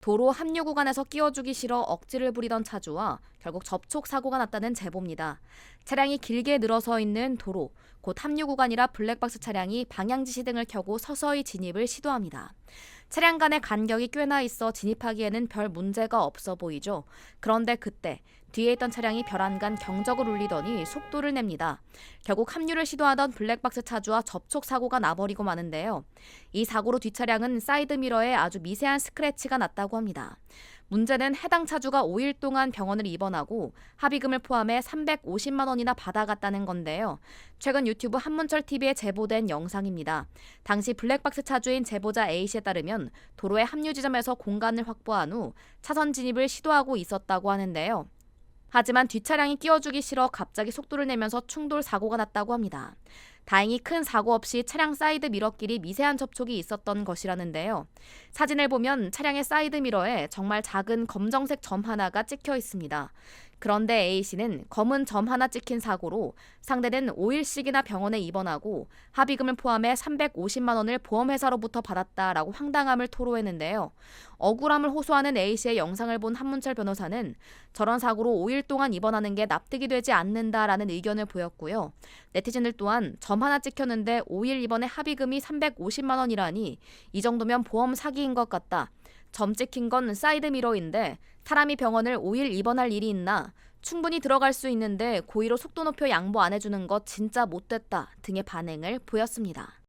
도로 합류 구간에서 끼워주기 싫어 억지를 부리던 차주와 결국 접촉 사고가 났다는 제보입니다. 차량이 길게 늘어서 있는 도로, 곧 합류 구간이라 블랙박스 차량이 방향 지시 등을 켜고 서서히 진입을 시도합니다. 차량 간의 간격이 꽤나 있어 진입하기에는 별 문제가 없어 보이죠. 그런데 그때 뒤에 있던 차량이 벼란간 경적을 울리더니 속도를 냅니다. 결국 합류를 시도하던 블랙박스 차주와 접촉 사고가 나버리고 마는데요. 이 사고로 뒷차량은 사이드미러에 아주 미세한 스크래치가 났다고 합니다. 문제는 해당 차주가 5일 동안 병원을 입원하고 합의금을 포함해 350만 원이나 받아갔다는 건데요. 최근 유튜브 한문철 TV에 제보된 영상입니다. 당시 블랙박스 차주인 제보자 A 씨에 따르면 도로의 합류 지점에서 공간을 확보한 후 차선 진입을 시도하고 있었다고 하는데요. 하지만 뒷차량이 끼워주기 싫어 갑자기 속도를 내면서 충돌 사고가 났다고 합니다. 다행히 큰 사고 없이 차량 사이드 미러끼리 미세한 접촉이 있었던 것이라는데요. 사진을 보면 차량의 사이드 미러에 정말 작은 검정색 점 하나가 찍혀 있습니다. 그런데 A씨는 검은 점 하나 찍힌 사고로 상대는 5일씩이나 병원에 입원하고 합의금을 포함해 350만 원을 보험회사로부터 받았다라고 황당함을 토로했는데요. 억울함을 호소하는 A씨의 영상을 본 한문철 변호사는 저런 사고로 5일 동안 입원하는 게 납득이 되지 않는다라는 의견을 보였고요. 네티즌들 또한 점 하나 찍혔는데 5일 입원에 합의금이 350만 원이라니 이 정도면 보험 사기인 것 같다. 점 찍힌 건 사이드 미러인데 사람이 병원을 5일 입원할 일이 있나? 충분히 들어갈 수 있는데 고의로 속도 높여 양보 안 해주는 것 진짜 못됐다 등의 반응을 보였습니다.